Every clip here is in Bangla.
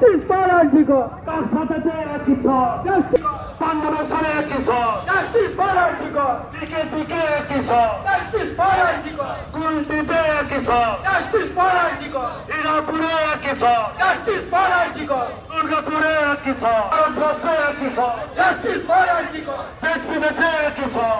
জাস্টিস ফর আর্টিকল তার সাথে কিশোর জাস্টিস পাণ্ডবেশ্বরে কিশোর জাস্টিস ফর আর্টিকল দিকে দিকে কিশোর জাস্টিস ফর আর্টিকল কুলটিতে কিশোর জাস্টিস ফর আর্টিকল ইরাপুরে কিশোর জাস্টিস ফর আর্টিকল দুর্গাপুরে কিশোর ভারতবর্ষে কিশোর জাস্টিস ফর আর্টিকল দেশ বিদেশে কিশোর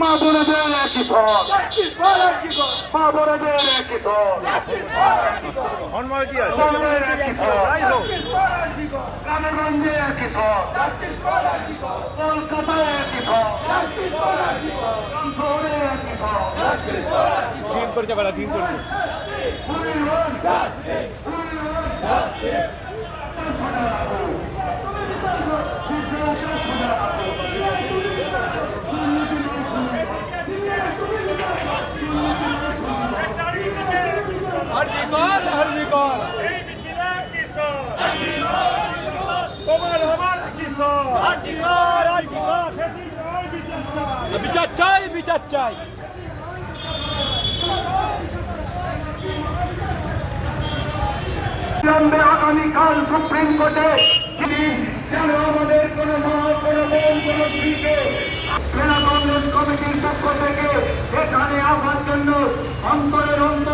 মা বোনেদের আর্টিকল মা বোনেদের আর্টিকল গ্রামেগঞ্জে আর্টিকল কলকাতায় আর্টিকল শহরে আর্টিকল ডিম করছে বেলা ডিম করছে। এই মিছিলে কিশোর তোমার আমার কিশোর বিচার চাই আগামীকাল সুপ্রিম কোর্টে যিনি আমাদের কোন মা কোন বোন কোন জেলা কংগ্রেস কমিটির পক্ষ থেকে এখানে আসার জন্য অন্তরের অন্তঃস্থল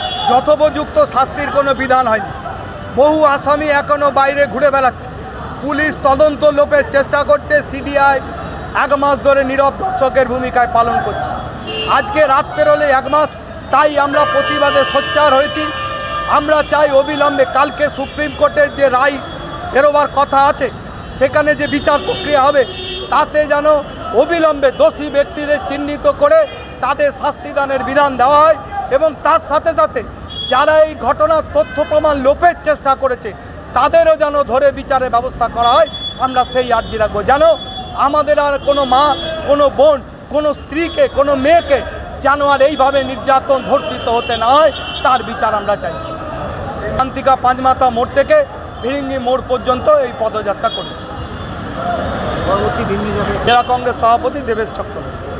যথোপযুক্ত শাস্তির কোনো বিধান হয়নি। বহু আসামি এখনও বাইরে ঘুরে বেড়াচ্ছে। পুলিশ তদন্ত লোপের চেষ্টা করছে সিডিআই এক মাস ধরে নীরব দর্শকের ভূমিকায় পালন করছে। আজকে রাত পেরোলে এক মাস, তাই আমরা প্রতিবাদে সোচ্চার হয়েছি। আমরা চাই অবিলম্বে, কালকে সুপ্রিম কোর্টের যে রায় বেরোবার কথা আছে, সেখানে যে বিচার প্রক্রিয়া হবে, তাতে যেন অবিলম্বে দোষী ব্যক্তিদের চিহ্নিত করে তাদের শাস্তিদানের বিধান দেওয়া হয় এবং তার সাথে সাথে যারা এই ঘটনার তথ্য প্রমাণ লোপের চেষ্টা করেছে তাদেরও যেন ধরে বিচারের ব্যবস্থা করা হয়। আমরা সেই আর্জি রাখব। যেন আমাদের আর কোনো মা কোনো বোন কোনো স্ত্রীকে কোনো মেয়েকে যেন আর এইভাবে নির্যাতন ধর্ষিত হতে না হয় তার বিচার আমরা চাইছি। শান্তিকা পাঁচমাথা মোড় থেকে ভিরিঙ্গি মোড় পর্যন্ত এই পদযাত্রা করেছি। জেলা কংগ্রেস সভাপতি দেবেশ চক্রবর্তী।